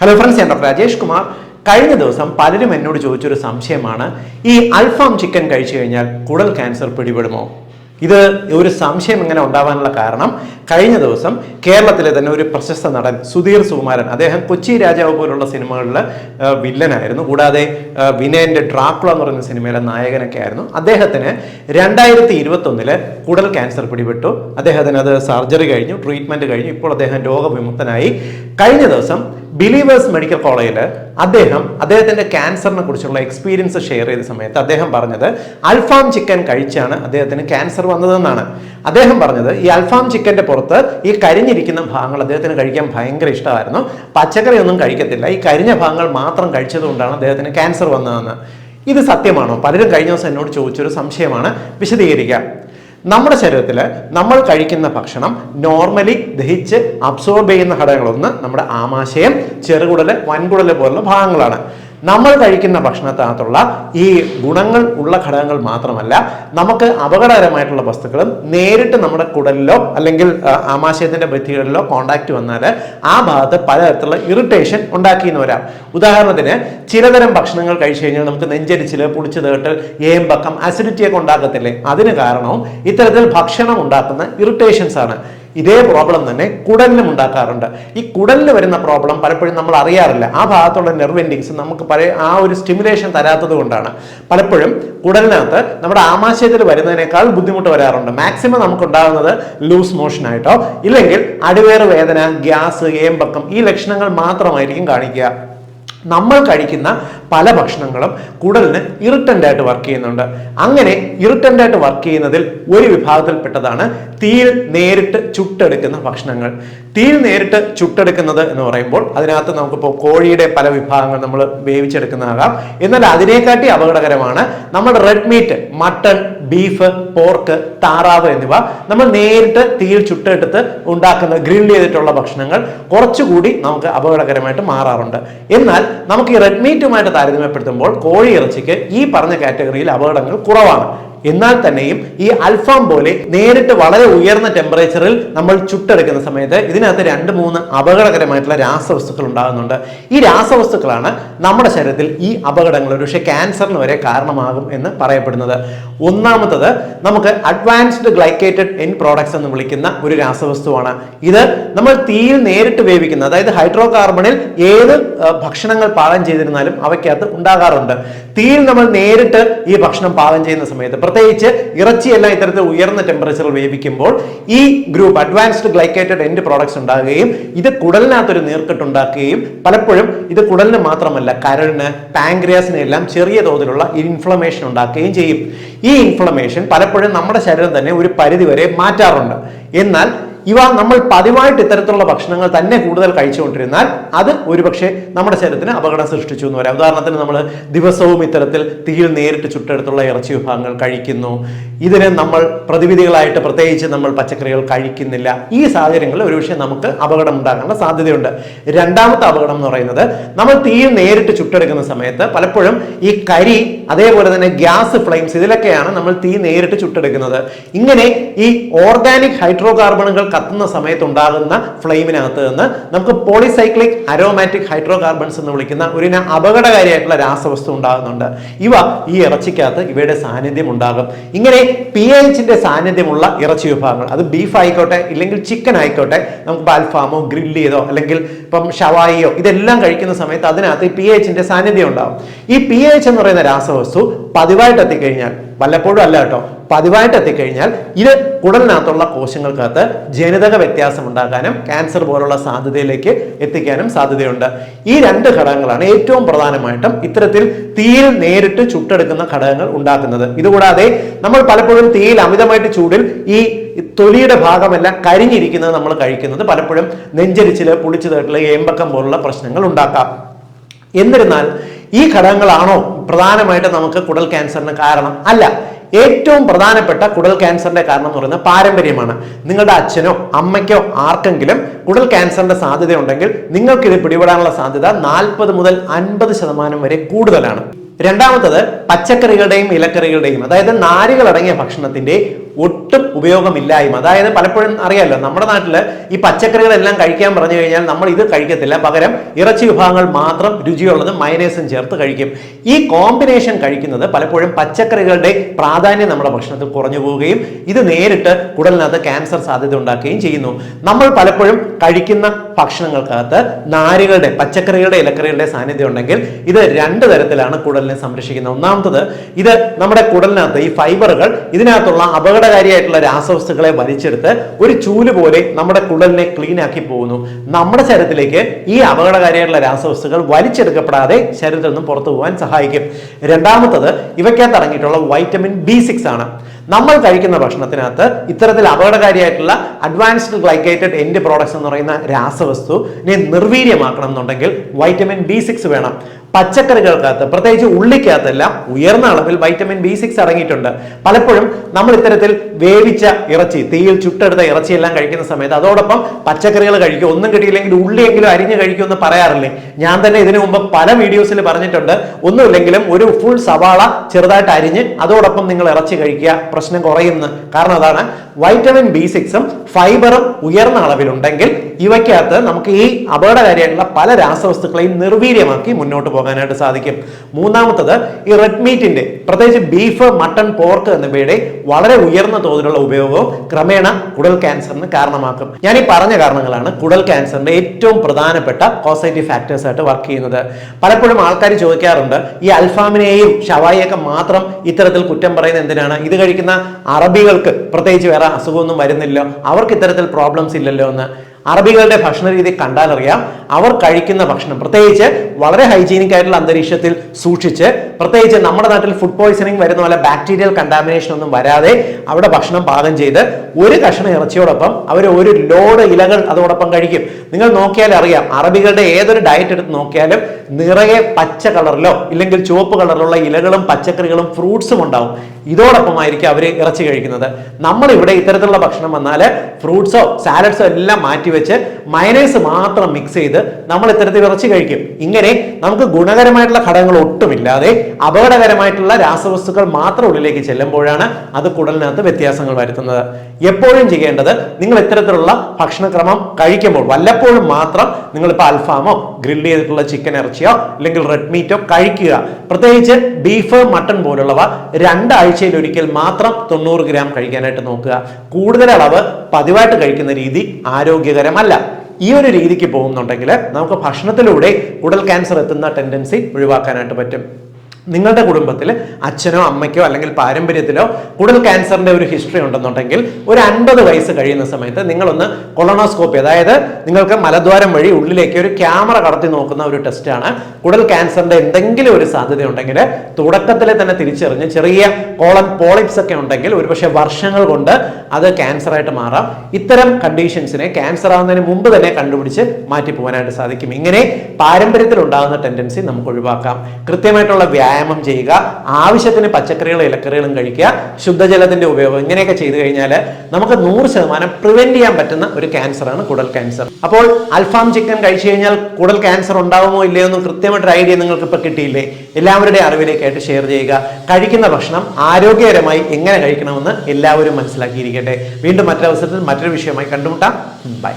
Hello friends ഞാൻ doctor Rajesh Kumar. കഴിഞ്ഞ ദിവസം പലരും എന്നോട് ചോദിച്ചൊരു സംശയമാണ് ഈ അൽഫാം ചിക്കൻ കഴിച്ചു കഴിഞ്ഞാൽ കുടൽ ക്യാൻസർ പിടിപെടുമോ? ഇത് ഒരു സംശയം ഇങ്ങനെ ഉണ്ടാവാനുള്ള കാരണം കഴിഞ്ഞ ദിവസം കേരളത്തിലെ തന്നെ ഒരു പ്രശസ്ത നടൻ സുധീർ സുകുമാരൻ അദ്ദേഹം കൊച്ചി രാജാവ് പോലുള്ള സിനിമകളിൽ വില്ലനായിരുന്നു. കൂടാതെ വിനയന്റെ ഡ്രാക്കുള എന്ന് പറയുന്ന സിനിമയിലെ നായകനൊക്കെ ആയിരുന്നു. അദ്ദേഹത്തിന് രണ്ടായിരത്തി ഇരുപത്തൊന്നിൽ കുടൽ ക്യാൻസർ പിടിപെട്ടു. അദ്ദേഹത്തിന് അത് സർജറി കഴിഞ്ഞു ട്രീറ്റ്മെന്റ് കഴിഞ്ഞു. ഇപ്പോൾ അദ്ദേഹം രോഗവിമുക്തനായി. കഴിഞ്ഞ ദിവസം ബിലീവേഴ്സ് മെഡിക്കൽ കോളേജിൽ അദ്ദേഹം അദ്ദേഹത്തിന്റെ ക്യാൻസറിനെ കുറിച്ചുള്ള എക്സ്പീരിയൻസ് ഷെയർ ചെയ്ത സമയത്ത് അദ്ദേഹം പറഞ്ഞത് അൽഫാം ചിക്കൻ കഴിച്ചാണ് അദ്ദേഹത്തിന് ക്യാൻസർ വന്നതെന്നാണ്. അദ്ദേഹം പറഞ്ഞത് ഈ അൽഫാം ചിക്കന്റെ പുറത്ത് ഈ കരിഞ്ഞിരിക്കുന്ന ഭാഗങ്ങൾ അദ്ദേഹത്തിന് കഴിക്കാൻ ഭയങ്കര ഇഷ്ടമായിരുന്നു. പച്ചക്കറി ഒന്നും കഴിക്കത്തില്ല. ഈ കരിഞ്ഞ ഭാഗങ്ങൾ മാത്രം കഴിച്ചതുകൊണ്ടാണ് അദ്ദേഹത്തിന് ക്യാൻസർ വന്നതെന്ന്. ഇത് സത്യമാണോ? പലരും കഴിഞ്ഞ ദിവസം എന്നോട് ചോദിച്ചൊരു സംശയമാണ്. വിശദീകരിക്കാം. നമ്മുടെ ശരീരത്തിൽ നമ്മൾ കഴിക്കുന്ന ഭക്ഷണം നോർമലി ദഹിച്ച് അബ്സോർബ് ചെയ്യുന്ന ഘടകങ്ങളൊന്ന് നമ്മുടെ ആമാശയം ചെറുകുടൽ വൻകുടൽ പോലുള്ള ഭാഗങ്ങളാണ്. നമ്മൾ കഴിക്കുന്ന ഭക്ഷണത്തിനകത്തുള്ള ഈ ഗുണങ്ങൾ ഉള്ള ഘടകങ്ങൾ മാത്രമല്ല നമുക്ക് അപകടകരമായിട്ടുള്ള വസ്തുക്കളും നേരിട്ട് നമ്മുടെ കുടലിലോ അല്ലെങ്കിൽ ആമാശയത്തിന്റെ ഭിത്തികളിലോ കോണ്ടാക്ട് വന്നാൽ ആ ഭാഗത്ത് പലതരത്തിലുള്ള ഇറിറ്റേഷൻ ഉണ്ടാക്കിയെന്ന് വരാം. ഉദാഹരണത്തിന് ചിലതരം ഭക്ഷണങ്ങൾ കഴിച്ചു കഴിഞ്ഞാൽ നമുക്ക് നെഞ്ചരിച്ചിൽ പുളിച്ചു തേട്ട് ഏമ്പക്കം അസിഡിറ്റിയൊക്കെ ഉണ്ടാക്കത്തില്ലേ? അതിന് കാരണവും ഇത്തരത്തിൽ ഭക്ഷണം ഉണ്ടാക്കുന്ന ഇറിറ്റേഷൻസ് ആണ്. ഇതേ പ്രോബ്ലം തന്നെ കുടലിനും ഉണ്ടാക്കാറുണ്ട്. ഈ കുടലിൽ വരുന്ന പ്രോബ്ലം പലപ്പോഴും നമ്മൾ അറിയാറില്ല. ആ ഭാഗത്തുള്ള നെർവ് എൻഡിങ്സ് നമുക്ക് പല ആ ഒരു സ്റ്റിമുലേഷൻ തരാത്തത് കൊണ്ടാണ്. പലപ്പോഴും കുടലിനകത്ത് നമ്മുടെ ആമാശയത്തിൽ വരുന്നതിനേക്കാൾ ബുദ്ധിമുട്ട് വരാറുണ്ട്. മാക്സിമം നമുക്ക് ഉണ്ടാകുന്നത് ലൂസ് മോഷൻ ആയിട്ടോ ഇല്ലെങ്കിൽ അടിവേറ് വേദന ഗ്യാസ് ഏമ്പക്കം ഈ ലക്ഷണങ്ങൾ മാത്രമായിരിക്കും കാണിക്കുക. നമ്മൾ കഴിക്കുന്ന പല ഭക്ഷണങ്ങളും കുടലിന് ഇറിട്ടന്റായിട്ട് വർക്ക് ചെയ്യുന്നുണ്ട്. അങ്ങനെ ഇറിട്ടന്റായിട്ട് വർക്ക് ചെയ്യുന്നതിൽ ഒരു വിഭാഗത്തിൽപ്പെട്ടതാണ് തീയിൽ നേരിട്ട് ചുട്ടെടുക്കുന്ന ഭക്ഷണങ്ങൾ. തീയിൽ നേരിട്ട് ചുട്ടെടുക്കുന്നത് എന്ന് പറയുമ്പോൾ അതിനകത്ത് നമുക്കിപ്പോൾ കോഴിയുടെ പല വിഭാഗങ്ങൾ നമ്മൾ വേവിച്ചെടുക്കുന്നതാകാം. എന്നാൽ അതിനെക്കാട്ടി അപകടകരമാണ് നമ്മൾ red meat mutton beef pork താറാവ് എന്നിവ നമ്മൾ നേരിട്ട് തീയിൽ ചുട്ടെടുത്ത് ഉണ്ടാക്കുന്ന ഗ്രിൽ ചെയ്തിട്ടുള്ള ഭക്ഷണങ്ങൾ കുറച്ചുകൂടി നമുക്ക് അപകടകരമായിട്ട് മാറാറുണ്ട്. എന്നാൽ നമുക്ക് ഈ റെഡ് മീറ്റുമായിട്ട് താരതമ്യപ്പെടുത്തുമ്പോൾ കോഴി ഇറച്ചിക്ക് ഈ പറഞ്ഞ കാറ്റഗറിയിൽ അപകടങ്ങൾ കുറവാണ്. എന്നാൽ തന്നെയും ഈ അൽഫാം പോലെ നേരിട്ട് വളരെ ഉയർന്ന ടെമ്പറേച്ചറിൽ നമ്മൾ ചുട്ടെടുക്കുന്ന സമയത്ത് ഇതിനകത്ത് രണ്ട് മൂന്ന് അപകടകരമായിട്ടുള്ള രാസവസ്തുക്കൾ ഉണ്ടാകുന്നുണ്ട്. ഈ രാസവസ്തുക്കളാണ് നമ്മുടെ ശരീരത്തിൽ ഈ അപകടങ്ങൾ ഒരുപക്ഷെ ക്യാൻസറിന് വരെ കാരണമാകും എന്ന് പറയപ്പെടുന്നത്. ഒന്നാമത്തത് നമുക്ക് അഡ്വാൻസ്ഡ് ഗ്ലൈക്കേറ്റഡ് എൻ പ്രോഡക്ട്സ് എന്ന് വിളിക്കുന്ന ഒരു രാസവസ്തുവാണ്. ഇത് നമ്മൾ തീയിൽ നേരിട്ട് വേവിക്കുന്ന അതായത് ഹൈഡ്രോ കാർബണിൽ ഏത് ഭക്ഷണങ്ങൾ പാകം ചെയ്തിരുന്നാലും അവയ്ക്കകത്ത് ഉണ്ടാകാറുണ്ട്. തീയിൽ നമ്മൾ നേരിട്ട് ഈ ഭക്ഷണം പാകം ചെയ്യുന്ന സമയത്ത് പ്രത്യേകിച്ച് ഇറച്ചിയെല്ലാം ഇത്തരത്തിൽ ഉയർന്ന ടെമ്പറേച്ചറിൽ വേവിക്കുമ്പോൾ ഈ group advanced glycated end products ഉണ്ടാകുകയും ഇത് കുടലിനകത്തൊരു നീർക്കെട്ട് ഉണ്ടാക്കുകയും പലപ്പോഴും ഇത് കുടലിന് മാത്രമല്ല കരളിന് പാങ്ക്രിയാസിന് എല്ലാം ചെറിയ തോതിലുള്ള ഇൻഫ്ലമേഷൻ ഉണ്ടാക്കുകയും ചെയ്യും. ഈ ഇൻഫ്ലമേഷൻ പലപ്പോഴും നമ്മുടെ ശരീരം തന്നെ ഒരു പരിധിവരെ മാറ്റാറുണ്ട്. എന്നാൽ ഇവ നമ്മൾ പതിവായിട്ട് ഇത്തരത്തിലുള്ള ഭക്ഷണങ്ങൾ തന്നെ കൂടുതൽ കഴിച്ചുകൊണ്ടിരുന്നാൽ അത് ഒരുപക്ഷെ നമ്മുടെ ശരീരത്തിന് അപകടം സൃഷ്ടിച്ചു എന്ന് പറയാം. ഉദാഹരണത്തിന് നമ്മൾ ദിവസവും ഇത്തരത്തിൽ തീയിൽ നേരിട്ട് ചുട്ടെടുത്തുള്ള ഇറച്ചി വിഭാഗങ്ങൾ കഴിക്കുന്നു. ഇതിന് നമ്മൾ പ്രതിവിധികളായിട്ട് പ്രത്യേകിച്ച് നമ്മൾ പച്ചക്കറികൾ കഴിക്കുന്നില്ല. ഈ സാഹചര്യങ്ങളിൽ ഒരുപക്ഷെ നമുക്ക് അപകടം ഉണ്ടാകാനുള്ള സാധ്യതയുണ്ട്. രണ്ടാമത്തെ അപകടം എന്ന് പറയുന്നത് നമ്മൾ തീയിൽ നേരിട്ട് ചുട്ടെടുക്കുന്ന സമയത്ത് പലപ്പോഴും ഈ കരി അതേപോലെ തന്നെ ഗ്യാസ് ഫ്ലെയിംസ് ഇതിലൊക്കെയാണ് നമ്മൾ തീ നേരിട്ട് ചുട്ടെടുക്കുന്നത്. ഇങ്ങനെ ഈ ഓർഗാനിക് ഹൈഡ്രോ കാർബണുകൾ കത്തുന്ന സമയത്ത് ഉണ്ടാകുന്ന ഫ്ലെയിമിനകത്ത് നിന്ന് നമുക്ക് പോളിസൈക്ലിക് അരോമാറ്റിക് ഹൈഡ്രോ കാർബൺസ് എന്ന് വിളിക്കുന്ന ഒരു അപകടകാരിയായിട്ടുള്ള രാസവസ്തു ഉണ്ടാകുന്നുണ്ട്. ഇവ ഈ ഇറച്ചിക്കകത്ത് ഇവയുടെ സാന്നിധ്യം ഉണ്ടാകും. ഇങ്ങനെ പി എച്ചിന്റെ സാന്നിധ്യമുള്ള ഇറച്ചി വിഭാഗങ്ങൾ അത് ബീഫ് ആയിക്കോട്ടെ ഇല്ലെങ്കിൽ ചിക്കൻ ആയിക്കോട്ടെ നമുക്ക് അൽഫാമോ ഗ്രില്ല് ചെയ്തോ അല്ലെങ്കിൽ ഇപ്പം ഷവായിയോ ഇതെല്ലാം കഴിക്കുന്ന സമയത്ത് അതിനകത്ത് പി എച്ചിന്റെ സാന്നിധ്യം ഉണ്ടാകും. ഈ പി എച്ച് എന്ന് പറയുന്ന രാസവസ്തു പതിവായിട്ട് എത്തിക്കഴിഞ്ഞാൽ വല്ലപ്പോഴും അല്ല കേട്ടോ. പതിവായിട്ട് എത്തിക്കഴിഞ്ഞാൽ ഇത് കുടലിനകത്തുള്ള കോശങ്ങൾക്കകത്ത് ജനിതക വ്യത്യാസം ഉണ്ടാക്കാനും ക്യാൻസർ പോലുള്ള സാധ്യതയിലേക്ക് എത്തിക്കാനും സാധ്യതയുണ്ട്. ഈ രണ്ട് ഘടകങ്ങളാണ് ഏറ്റവും പ്രധാനമായിട്ടും ഇത്തരത്തിൽ തീയിൽ നേരിട്ട് ചുട്ടെടുക്കുന്ന ഘടകങ്ങൾ ഉണ്ടാക്കുന്നത്. ഇതുകൂടാതെ നമ്മൾ പലപ്പോഴും തീയിൽ അമിതമായിട്ട് ചൂടിൽ ഈ തൊലിയുടെ ഭാഗമെല്ലാം കരിഞ്ഞിരിക്കുന്നത് നമ്മൾ കഴിക്കുന്നത് പലപ്പോഴും നെഞ്ചരിച്ചിൽ പുളിച്ചു തേട്ടിൽ ഏമ്പക്കം പോലുള്ള പ്രശ്നങ്ങൾ ഉണ്ടാക്കാം. എന്നിരുന്നാൽ ഈ ഘടകങ്ങളാണോ പ്രധാനമായിട്ട് നമുക്ക് കുടൽ ക്യാൻസറിന് കാരണം? അല്ല. ഏറ്റവും പ്രധാനപ്പെട്ട കുടൽ ക്യാൻസറിന്റെ കാരണം എന്ന് പറയുന്നത് പാരമ്പര്യമാണ്. നിങ്ങളുടെ അച്ഛനോ അമ്മയ്ക്കോ ആർക്കെങ്കിലും കുടൽ ക്യാൻസറിന്റെ സാധ്യത ഉണ്ടെങ്കിൽ നിങ്ങൾക്ക് ഇത് പിടിപെടാനുള്ള സാധ്യത നാൽപ്പത് മുതൽ അൻപത് ശതമാനം വരെ കൂടുതലാണ്. രണ്ടാമത്തത് പച്ചക്കറികളുടെയും ഇലക്കറികളുടെയും അതായത് നാരുകൾ അടങ്ങിയ ഭക്ഷണത്തിന്റെ ഒട്ടും ഉപയോഗമില്ലായ്മ. അതായത് പലപ്പോഴും അറിയാമല്ലോ നമ്മുടെ നാട്ടിൽ ഈ പച്ചക്കറികളെല്ലാം കഴിക്കാൻ പറഞ്ഞു കഴിഞ്ഞാൽ നമ്മൾ ഇത് കഴിക്കത്തില്ല. പകരം ഇറച്ചി വിഭാഗങ്ങൾ മാത്രം രുചിയുള്ളത് മയനേസും ചേർത്ത് കഴിക്കും. ഈ കോമ്പിനേഷൻ കഴിക്കുന്നത് പലപ്പോഴും പച്ചക്കറികളുടെ പ്രാധാന്യം നമ്മുടെ ഭക്ഷണത്തിൽ കുറഞ്ഞു പോവുകയും ഇത് നേരിട്ട് കുടലിനകത്ത് ക്യാൻസർ സാധ്യത ഉണ്ടാക്കുകയും ചെയ്യുന്നു. നമ്മൾ പലപ്പോഴും കഴിക്കുന്ന ഭക്ഷണങ്ങൾക്കകത്ത് നാരുകളുടെ പച്ചക്കറികളുടെ ഇലക്കറികളുടെ സാന്നിധ്യം ഉണ്ടെങ്കിൽ ഇത് രണ്ട് തരത്തിലാണ് കുടലിനെ സംരക്ഷിക്കുന്നത്. ഒന്നാമത്തത് ഇത് നമ്മുടെ കുടലിനകത്ത് ഈ ഫൈബറുകൾ ഇതിനകത്തുള്ള അപകടകാരിയായിട്ടുള്ള രാസവസ്തുക്കളെ വലിച്ചെടുത്ത് ഒരു ചൂൽ പോലെ നമ്മുടെ കുടലിനെ ക്ലീൻ ആക്കി പോകുന്നു. നമ്മുടെ ശരീരത്തിലേക്ക് ഈ അപകടകാരിയായിട്ടുള്ള രാസവസ്തുക്കൾ വലിച്ചെടുക്കപ്പെടാതെ ശരീരത്തിൽ നിന്നും പുറത്തു പോകാൻ സഹായിക്കും. രണ്ടാമത്തത് ഇവയ്ക്കകത്ത് അടങ്ങിയിട്ടുള്ള വൈറ്റമിൻ ബി സിക്സ് ആണ്. നമ്മൾ കഴിക്കുന്ന ഭക്ഷണത്തിനകത്ത് ഇത്തരത്തിൽ അപകടകാരിയായിട്ടുള്ള അഡ്വാൻസ്ഡ് ഗ്ലൈക്കേറ്റഡ് എൻഡ് പ്രോഡക്ട്സ് എന്ന് പറയുന്ന രാസവസ്തുവിനെ നിർവീര്യമാക്കണം എന്നുണ്ടെങ്കിൽ വൈറ്റമിൻ ബി സിക്സ് വേണം. പച്ചക്കറികൾക്കകത്ത് പ്രത്യേകിച്ച് ഉള്ളിക്കകത്തെല്ലാം ഉയർന്ന അളവിൽ വൈറ്റമിൻ ബി സിക്സ് അടങ്ങിയിട്ടുണ്ട്. പലപ്പോഴും നമ്മൾ ഇത്തരത്തിൽ വേവിച്ച ഇറച്ചി തീയിൽ ചുട്ടെടുത്ത ഇറച്ചി എല്ലാം കഴിക്കുന്ന സമയത്ത് അതോടൊപ്പം പച്ചക്കറികൾ കഴിക്കും. ഒന്നും കിട്ടിയില്ലെങ്കിൽ ഉള്ളിയെങ്കിലും അരിഞ്ഞ് കഴിക്കുമെന്ന് പറയാറില്ലേ? ഞാൻ തന്നെ ഇതിനു മുമ്പ് പല വീഡിയോസിൽ പറഞ്ഞിട്ടുണ്ട്. ഒന്നുമില്ലെങ്കിലും ഒരു ഫുൾ സവാള ചെറുതായിട്ട് അരിഞ്ഞ് അതോടൊപ്പം നിങ്ങൾ ഇറച്ചി കഴിക്കുക. പ്രശ്നം കുറയുന്ന. കാരണം അതാണ് വൈറ്റമിൻ ബി സിക്സും ഫൈബറും ഉയർന്ന അളവിലുണ്ടെങ്കിൽ ഇവയ്ക്കകത്ത് നമുക്ക് ഈ അപകടകാരിയായിട്ടുള്ള പല രാസവസ്തുക്കളെയും നിർവീര്യമാക്കി മുന്നോട്ട് പോകാനായിട്ട് സാധിക്കും. മൂന്നാമത്തത് ഈ റെഡ് മീറ്റിന്റെ പ്രത്യേകിച്ച് ബീഫ് മട്ടൺ പോർക്ക് എന്നിവയുടെ വളരെ ഉയർന്ന തോതിലുള്ള ഉപയോഗവും ക്രമേണ കുടൽ ക്യാൻസറിന് കാരണമാക്കും. ഞാൻ ഈ പറഞ്ഞ കാരണങ്ങളാണ് കുടൽ ക്യാൻസറിന്റെ ഏറ്റവും പ്രധാനപ്പെട്ട കോസൈറ്റീവ് ഫാക്ടേഴ്സ് ആയിട്ട് വർക്ക് ചെയ്യുന്നത്. പലപ്പോഴും ആൾക്കാർ ചോദിക്കാറുണ്ട് ഈ അൽഫാമിനെയും ഷവായിയൊക്കെ മാത്രം ഇത്തരത്തിൽ കുറ്റം പറയുന്നത് എന്തിനാണ്? ഇത് കഴിക്കുന്ന അറബികൾക്ക് പ്രത്യേകിച്ച് വേറെ അസുഖമൊന്നും വരുന്നില്ല. അവർക്ക് ഇത്തരത്തിൽ പ്രോബ്ലംസ് ഇല്ലല്ലോ എന്ന്. അറബികളുടെ ഭക്ഷണ രീതി കണ്ടാലറിയാം. അവർ കഴിക്കുന്ന ഭക്ഷണം പ്രത്യേകിച്ച് വളരെ ഹൈജീനിക് ആയിട്ടുള്ള അന്തരീക്ഷത്തിൽ സൂക്ഷിച്ച് പ്രത്യേകിച്ച് നമ്മുടെ നാട്ടിൽ ഫുഡ് പോയ്സണിങ് വരുന്ന പോലെ ബാക്ടീരിയൽ കണ്ടാമിനേഷൻ ഒന്നും വരാതെ അവിടെ ഭക്ഷണം പാകം ചെയ്ത് ഒരു കഷ്ണം ഇറച്ചിയോടൊപ്പം അവർ ഒരു ലോഡ് ഇലകൾ അതോടൊപ്പം കഴിക്കും. നിങ്ങൾ നോക്കിയാൽ അറിയാം അറബികളുടെ ഏതൊരു ഡയറ്റ് എടുത്ത് നോക്കിയാലും നിറയെ പച്ച കളറിലോ ഇല്ലെങ്കിൽ ചുവപ്പ് കളറിലുള്ള ഇലകളും പച്ചക്കറികളും ഫ്രൂട്ട്സും ഉണ്ടാവും. ഇതോടൊപ്പമായിരിക്കും അവർ ഇറച്ചി കഴിക്കുന്നത്. നമ്മൾ ഇവിടെ ഇത്തരത്തിലുള്ള ഭക്ഷണം വന്നാൽ ഫ്രൂട്ട്സോ സാലഡ്സോ എല്ലാം മാറ്റി വെച്ച് മയനൈസ് മാത്രം മിക്സ് ചെയ്ത് നമ്മൾ ഇത്തരത്തിൽ ഇറച്ചി കഴിക്കും. ഇങ്ങനെ നമുക്ക് ഗുണകരമായിട്ടുള്ള ഘടകങ്ങൾ ഒട്ടുമില്ലാതെ അപകടകരമായിട്ടുള്ള രാസവസ്തുക്കൾ മാത്രം ഉള്ളിലേക്ക് ചെല്ലുമ്പോഴാണ് അത് കുടലിനകത്ത് വ്യത്യാസങ്ങൾ വരുത്തുന്നത്. എപ്പോഴും ചെയ്യേണ്ടത് നിങ്ങൾ ഇത്തരത്തിലുള്ള ഭക്ഷണക്രമം കഴിക്കുമ്പോൾ വല്ലപ്പോഴും മാത്രം നിങ്ങളിപ്പോൾ അൽഫാമോ ഗ്രില്ല് ചെയ്തിട്ടുള്ള ചിക്കൻ ഇറച്ചിയോ അല്ലെങ്കിൽ റെഡ് മീറ്റോ കഴിക്കുക. പ്രത്യേകിച്ച് ബീഫ് മട്ടൺ പോലുള്ളവ രണ്ടാഴ്ചയിൽ ഒരിക്കൽ മാത്രം തൊണ്ണൂറ് ഗ്രാം കഴിക്കാനായിട്ട് നോക്കുക. കൂടുതൽ അളവ് പതിവായിട്ട് കഴിക്കുന്ന രീതി ആരോഗ്യകരമല്ല ഈ ഒരു രീതിക്ക് പോകുന്നുണ്ടെങ്കിൽ നമുക്ക് ഭക്ഷണത്തിലൂടെ ഉടൽ ക്യാൻസർ എത്തുന്ന ടെൻഡൻസി ഒഴിവാക്കാനായിട്ട് പറ്റും. നിങ്ങളുടെ കുടുംബത്തിൽ അച്ഛനോ അമ്മയ്ക്കോ അല്ലെങ്കിൽ പാരമ്പര്യത്തിലോ കുടൽ ക്യാൻസറിന്റെ ഒരു ഹിസ്റ്ററി ഉണ്ടെന്നുണ്ടെങ്കിൽ ഒരു അൻപത് വയസ്സ് കഴിയുന്ന സമയത്ത് നിങ്ങളൊന്ന് കൊളോണോസ്കോപ്പി അതായത് നിങ്ങൾക്ക് മലദ്വാരം വഴി ഉള്ളിലേക്ക് ഒരു ക്യാമറ കടത്തി നോക്കുന്ന ഒരു ടെസ്റ്റാണ് കുടൽ ക്യാൻസറിന്റെ എന്തെങ്കിലും ഒരു സാധ്യത ഉണ്ടെങ്കിൽ തുടക്കത്തിൽ തന്നെ തിരിച്ചറിഞ്ഞ് ചെറിയ കോളൻ പോളിപ്സ് ഒക്കെ ഉണ്ടെങ്കിൽ ഒരുപക്ഷെ വർഷങ്ങൾ കൊണ്ട് അത് ക്യാൻസർ ആയിട്ട് മാറാം. ഇത്തരം കണ്ടീഷൻസിനെ ക്യാൻസർ ആവുന്നതിന് മുമ്പ് തന്നെ കണ്ടുപിടിച്ച് മാറ്റി പോകാനായിട്ട് സാധിക്കും. ഇങ്ങനെ പാരമ്പര്യത്തിൽ ഉണ്ടാകുന്ന ടെൻഡൻസി നമുക്ക് ഒഴിവാക്കാം. കൃത്യമായിട്ടുള്ള വ്യായാമം ചെയ്യുക ആവശ്യത്തിന് പച്ചക്കറികളും ഇലക്കറികളും കഴിക്കുക ശുദ്ധജലത്തിന്റെ ഉപയോഗം ഇങ്ങനെയൊക്കെ ചെയ്തു കഴിഞ്ഞാൽ നമുക്ക് നൂറ് ശതമാനം പ്രിവെന്റ് ചെയ്യാൻ പറ്റുന്ന ഒരു ക്യാൻസറാണ് കുടൽ ക്യാൻസർ അപ്പോൾ അൽഫാം ചിക്കൻ കഴിച്ചു കഴിഞ്ഞാൽ കുടൽ ക്യാൻസർ ഉണ്ടാവുമോ ഇല്ലയോ എന്നും കൃത്യമായിട്ടൊരു ഐഡിയ നിങ്ങൾക്ക് ഇപ്പൊ കിട്ടിയില്ലേ? എല്ലാവരുടെയും അറിവിലേക്കായിട്ട് ഷെയർ ചെയ്യുക. കഴിക്കുന്ന ഭക്ഷണം ആരോഗ്യകരമായി എങ്ങനെ കഴിക്കണമെന്ന് എല്ലാവരും മനസ്സിലാക്കിയിരിക്കട്ടെ. വീണ്ടും മറ്റൊരവസരത്തിൽ മറ്റൊരു വിഷയമായി കണ്ടുമുട്ടാം. ബൈ